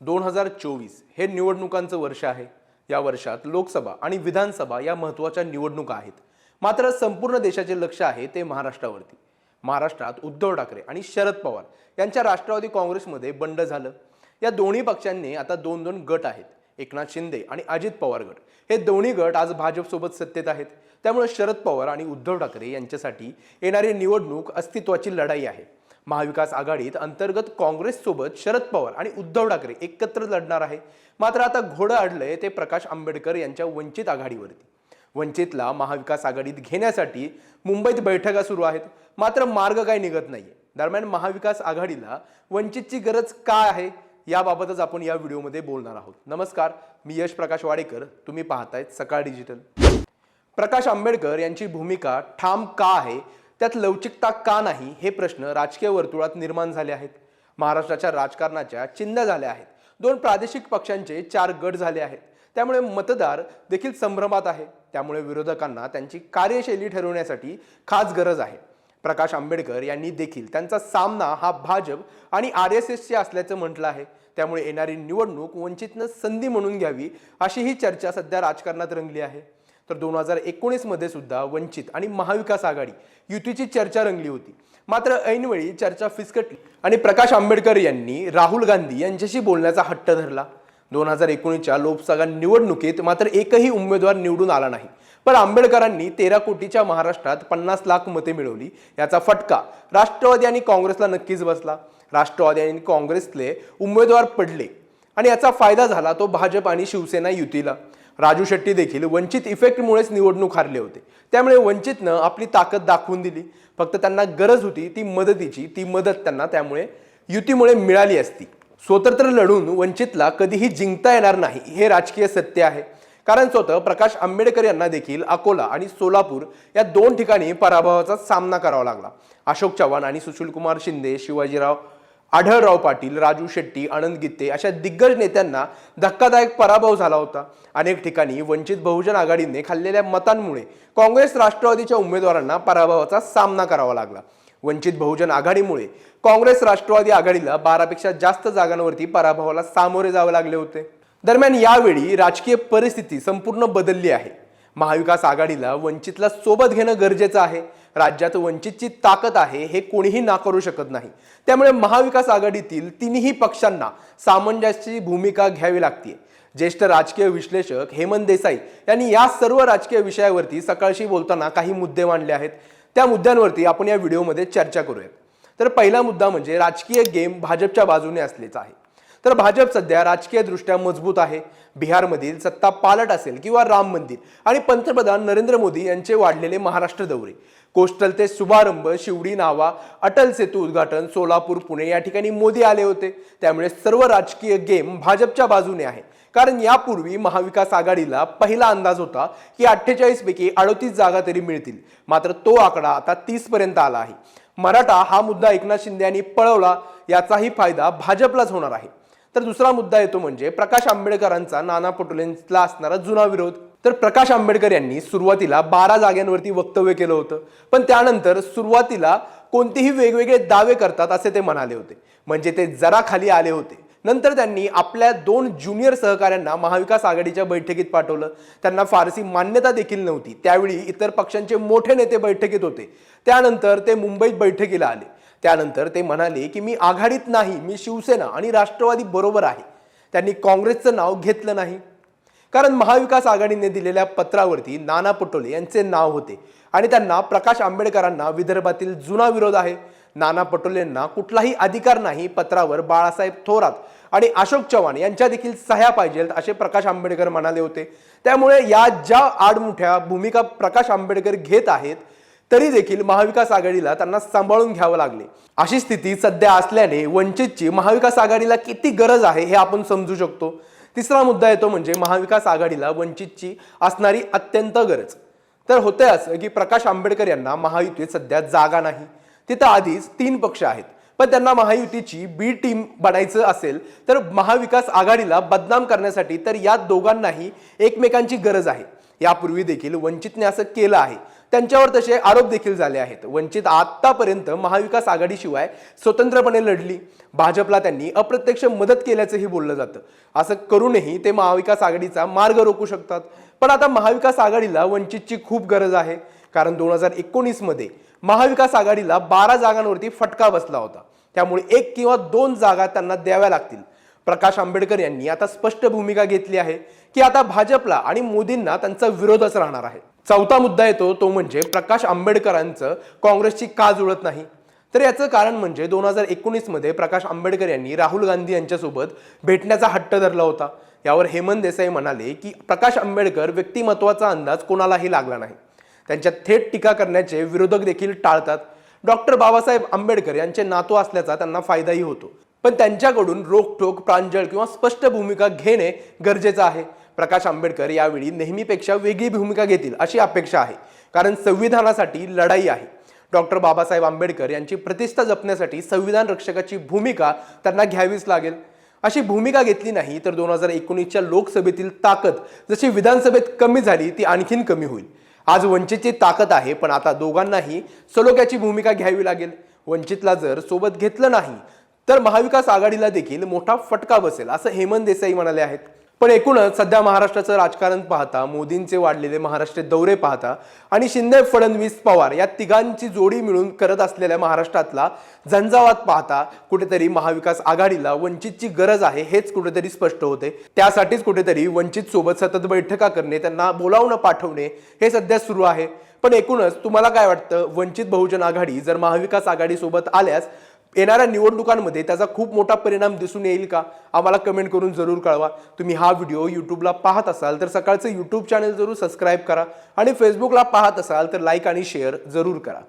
दोन हजार चोवीस हे निवडणुकांचं वर्ष आहे. या वर्षात लोकसभा आणि विधानसभा या महत्त्वाच्या निवडणुका आहेत. मात्र संपूर्ण देशाचे लक्ष आहे ते महाराष्ट्रावरती. महाराष्ट्रात उद्धव ठाकरे आणि शरद पवार यांच्या राष्ट्रवादी काँग्रेसमध्ये बंड झालं. या दोन्ही पक्षांनी आता दोन दोन गट आहेत. एकनाथ शिंदे आणि अजित पवार गट. हे दोन्ही गट आज भाजपसोबत सत्तेत आहेत. त्यामुळे शरद पवार आणि उद्धव ठाकरे यांच्यासाठी येणारी निवडणूक अस्तित्वाची लढाई आहे. महाविकास आघाडीत अंतर्गत काँग्रेससोबत शरद पवार आणि उद्धव ठाकरे एकत्र लढणार आहे. मात्र आता घोडं अडलंय ते प्रकाश आंबेडकर यांच्या वंचित आघाडीवरती. वंचितला महाविकास आघाडीत घेण्यासाठी मुंबईत बैठका सुरू आहेत. मात्र मार्ग काही निघत नाहीये. दरम्यान महाविकास आघाडीला वंचितची गरज काय आहे याबाबतच आपण या व्हिडिओमध्ये बोलणार आहोत. नमस्कार मी यश प्रकाश वाडेकर. तुम्ही पाहतायत सकाळ डिजिटल. प्रकाश आंबेडकर यांची भूमिका ठाम का आहे? त्यात लवचिकता का नाही हे प्रश्न राजकीय वर्तुळात निर्माण झाले आहेत. महाराष्ट्राच्या राजकारणाच्या चिन्ह झाल्या आहेत. दोन प्रादेशिक पक्षांचे चार गट झाले आहेत. त्यामुळे मतदार देखील संभ्रमात आहे. त्यामुळे विरोधकांना त्यांची कार्यशैली ठरवण्यासाठी खास गरज आहे. प्रकाश आंबेडकर यांनी देखील त्यांचा सामना हा भाजप आणि आर एस एसशी असल्याचं म्हटलं आहे. त्यामुळे येणारी निवडणूक वंचितनं संधी म्हणून घ्यावी अशी ही चर्चा सध्या राजकारणात रंगली आहे. तर दोन हजार एकोणीसमध्ये सुद्धा वंचित आणि महाविकास आघाडी युतीची चर्चा रंगली होती. मात्र ऐनवेळी चर्चा फिसकटली आणि प्रकाश आंबेडकर यांनी राहुल गांधी यांच्याशी बोलण्याचा हट्ट धरला. दोन हजार एकोणीसच्या लोकसभा निवडणुकीत मात्र एकही उमेदवार निवडून आला नाही. पण आंबेडकरांनी तेरा कोटीच्या महाराष्ट्रात पन्नास लाख मते मिळवली. याचा फटका राष्ट्रवादी आणि काँग्रेसला नक्कीच बसला. राष्ट्रवादी आणि काँग्रेसले उमेदवार पडले आणि याचा फायदा झाला तो भाजप आणि शिवसेना युतीला. राजू शेट्टी देखील वंचित इफेक्टमुळेच निवडणूक हारले होते. त्यामुळे वंचितनं आपली ताकद दाखवून दिली. फक्त त्यांना गरज होती ती मदतीची ती मदत त्यांना त्यामुळे युतीमुळे मिळाली असती. स्वतंत्र लढून वंचितला कधीही जिंकता येणार नाही हे राजकीय सत्य आहे. कारण स्वतः प्रकाश आंबेडकर यांना देखील अकोला आणि सोलापूर या दोन ठिकाणी पराभवाचा सामना करावा लागला. अशोक चव्हाण आणि सुशीलकुमार शिंदे शिवाजीराव आढळराव पाटील राजू शेट्टी आनंद गीते अशा दिग्गज नेत्यांना धक्कादायक पराभव झाला होता. अनेक ठिकाणी वंचित बहुजन आघाडीने खाल्लेल्या मतांमुळे काँग्रेस राष्ट्रवादीच्या उमेदवारांना पराभवाचा सामना करावा लागला. वंचित बहुजन आघाडीमुळे काँग्रेस राष्ट्रवादी आघाडीला बारापेक्षा जास्त जागांवरती पराभवाला सामोरे जावे लागले होते. दरम्यान यावेळी राजकीय परिस्थिती संपूर्ण बदलली आहे. महाविकास आघाडीला वंचितला सोबत घेणं गरजेचं आहे. राज्यात वंचितची ताकद आहे हे कोणीही नाकारू शकत नाही. त्यामुळे महाविकास आघाडीतील तिन्ही पक्षांना सामंजस्याची भूमिका घ्यावी लागते ज्येष्ठ राजकीय विश्लेषक हेमंत देसाई यांनी या सर्व राजकीय विषयावरती सकाळशी बोलताना काही मुद्दे मांडले आहेत. त्या मुद्द्यांवरती आपण या व्हिडिओमध्ये चर्चा करूयात. तर पहिला मुद्दा म्हणजे राजकीय गेम भाजपच्या बाजूने असलेचा आहे. तर भाजप सध्या राजकीयदृष्ट्या मजबूत आहे. बिहारमधील सत्ता पालट असेल किंवा राम मंदिर आणि पंतप्रधान नरेंद्र मोदी यांचे वाढलेले महाराष्ट्र दौरे. कोस्टल ते शुभारंभ शिवडी नावा अटल सेतू उद्घाटन सोलापूर पुणे या ठिकाणी मोदी आले होते. त्यामुळे सर्व राजकीय गेम भाजपच्या बाजूने आहे. कारण यापूर्वी महाविकास आघाडीला पहिला अंदाज होता की अठ्ठेचाळीस पैकी अडतीस जागा तरी मिळतील. मात्र तो आकडा आता तीस पर्यंत आला आहे. मराठा हा मुद्दा एकनाथ शिंदे यांनी पळवला याचाही फायदा भाजपलाच होणार आहे. तर दुसरा मुद्दा येतो म्हणजे प्रकाश आंबेडकरांचा नाना पटोलेंला असणारा जुना विरोध. तर प्रकाश आंबेडकर यांनी सुरुवातीला बारा जाग्यांवरती वक्तव्य केलं होतं. पण त्यानंतर सुरुवातीला कोणतेही वेगवेगळे दावे करतात असे ते म्हणाले होते. म्हणजे ते जरा खाली आले होते. नंतर त्यांनी आपल्या दोन ज्युनियर सहकाऱ्यांना महाविकास आघाडीच्या बैठकीत पाठवलं. त्यांना फारसी मान्यता देखील नव्हती. त्यावेळी इतर पक्षांचे मोठे नेते बैठकीत होते. त्यानंतर ते मुंबईत बैठकीला आले. त्यानंतर ते म्हणाले की मी आघाडीत नाही मी शिवसेना आणि राष्ट्रवादी बरोबर आहे. त्यांनी काँग्रेसचं नाव घेतलं नाही. कारण महाविकास आघाडीने दिलेल्या पत्रावरती नाना पटोले यांचे नाव होते आणि त्यांना प्रकाश आंबेडकरांना विदर्भातील जुना विरोध आहे. नाना पटोलेंना कुठलाही अधिकार नाही पत्रावर बाळासाहेब थोरात आणि अशोक चव्हाण यांच्या देखील सह्या पाहिजेत असे प्रकाश आंबेडकर म्हणाले होते. त्यामुळे या ज्या आडमुठ्या भूमिका प्रकाश आंबेडकर घेत आहेत तरी देखील महाविकास आघाडीला त्यांना सांभाळून घ्यावं लागले. अशी स्थिती सध्या असल्याने वंचितची महाविकास आघाडीला किती गरज आहे हे आपण समजू शकतो. तिसरा मुद्दा येतो म्हणजे महाविकास आघाडीला वंचितची असणारी अत्यंत गरज. तर होते असं की प्रकाश आंबेडकर यांना महायुतीत सध्या जागा नाही. तिथं आधीच तीन पक्ष आहेत. पण त्यांना महायुतीची बी टीम बनायचं असेल तर महाविकास आघाडीला बदनाम करण्यासाठी तर या दोघांनाही एकमेकांची गरज आहे. यापूर्वी देखील वंचितने असं केलं आहे. त्यांच्यावर तसे आरोप देखील झाले आहेत. वंचित आतापर्यंत महाविकास आघाडीशिवाय स्वतंत्रपणे लढली. भाजपला त्यांनी अप्रत्यक्ष मदत केल्याचंही बोललं जातं. असं करूनही ते महाविकास आघाडीचा मार्ग रोखू शकतात. पण आता महाविकास आघाडीला वंचितची खूप गरज आहे. कारण दोन हजार एकोणीसमध्ये महाविकास आघाडीला बारा जागांवरती फटका बसला होता. त्यामुळे एक किंवा दोन जागा त्यांना द्याव्या लागतील. प्रकाश आंबेडकर यांनी आता स्पष्ट भूमिका घेतली आहे की आता भाजपला आणि मोदींना त्यांचा विरोधच राहणार आहे. चौथा मुद्दा येतो तो म्हणजे प्रकाश आंबेडकरांचं काँग्रेसची का जुळत नाही. तर याचं कारण म्हणजे दोन हजार एकोणीसमध्ये प्रकाश आंबेडकर यांनी राहुल गांधी यांच्यासोबत भेटण्याचा हट्ट धरला होता. यावर हेमंत देसाई म्हणाले की प्रकाश आंबेडकर व्यक्तिमत्वाचा अंदाज कोणालाही लागला नाही. त्यांच्या थेट टीका करण्याचे विरोधक देखील टाळतात. डॉक्टर बाबासाहेब आंबेडकर यांचे नातू असल्याचा त्यांना फायदाही होतो. पण त्यांच्याकडून रोखठोक प्रांजळ किंवा स्पष्ट भूमिका घेणे गरजेचं आहे. प्रकाश आंबेडकर यावेळी नेहमीपेक्षा वेगळी भूमिका घेतील अशी अपेक्षा आहे. कारण संविधानासाठी लढाई आहे. डॉक्टर बाबासाहेब आंबेडकर यांची प्रतिष्ठा जपण्यासाठी संविधान रक्षकाची भूमिका त्यांना घ्यावीच लागेल. अशी भूमिका घेतली नाही तर दोन हजार एकोणीसच्या लोकसभेतील ताकद जशी विधानसभेत कमी झाली ती आणखीन कमी होईल. आज वंचितची ताकद आहे पण आता दोघांनाही सलोख्याची भूमिका घ्यावी लागेल. वंचितला जर सोबत घेतलं नाही तर महाविकास आघाडीला देखील मोठा फटका बसेल असं हेमंत देसाई म्हणाले आहेत. पण एकूणच सध्या महाराष्ट्राचं राजकारण पाहता मोदींचे वाढलेले महाराष्ट्र दौरे पाहता आणि शिंदे फडणवीस पवार या तिघांची जोडी मिळून करत असलेल्या महाराष्ट्रातला झंझावात पाहता कुठेतरी महाविकास आघाडीला वंचितची गरज आहे हेच कुठेतरी स्पष्ट होते. त्यासाठीच कुठेतरी वंचित सोबत सतत बैठका करणे त्यांना बोलावणं पाठवणे हे सध्या सुरू आहे. पण एकूणच तुम्हाला काय वाटतं वंचित बहुजन आघाडी जर महाविकास आघाडीसोबत आल्यास येणाऱ्या निवडणुकांमध्ये त्याचा खूप मोठा परिणाम दिसून येईल का? आम्हाला कमेंट करून जरूर कळवा. तुम्ही हा व्हिडिओ यूट्यूबला पाहत असाल तर सकाळचं यूट्यूब चॅनल जरूर सबस्क्राईब करा आणि फेसबुकला पाहत असाल तर लाईक आणि शेअर जरूर करा.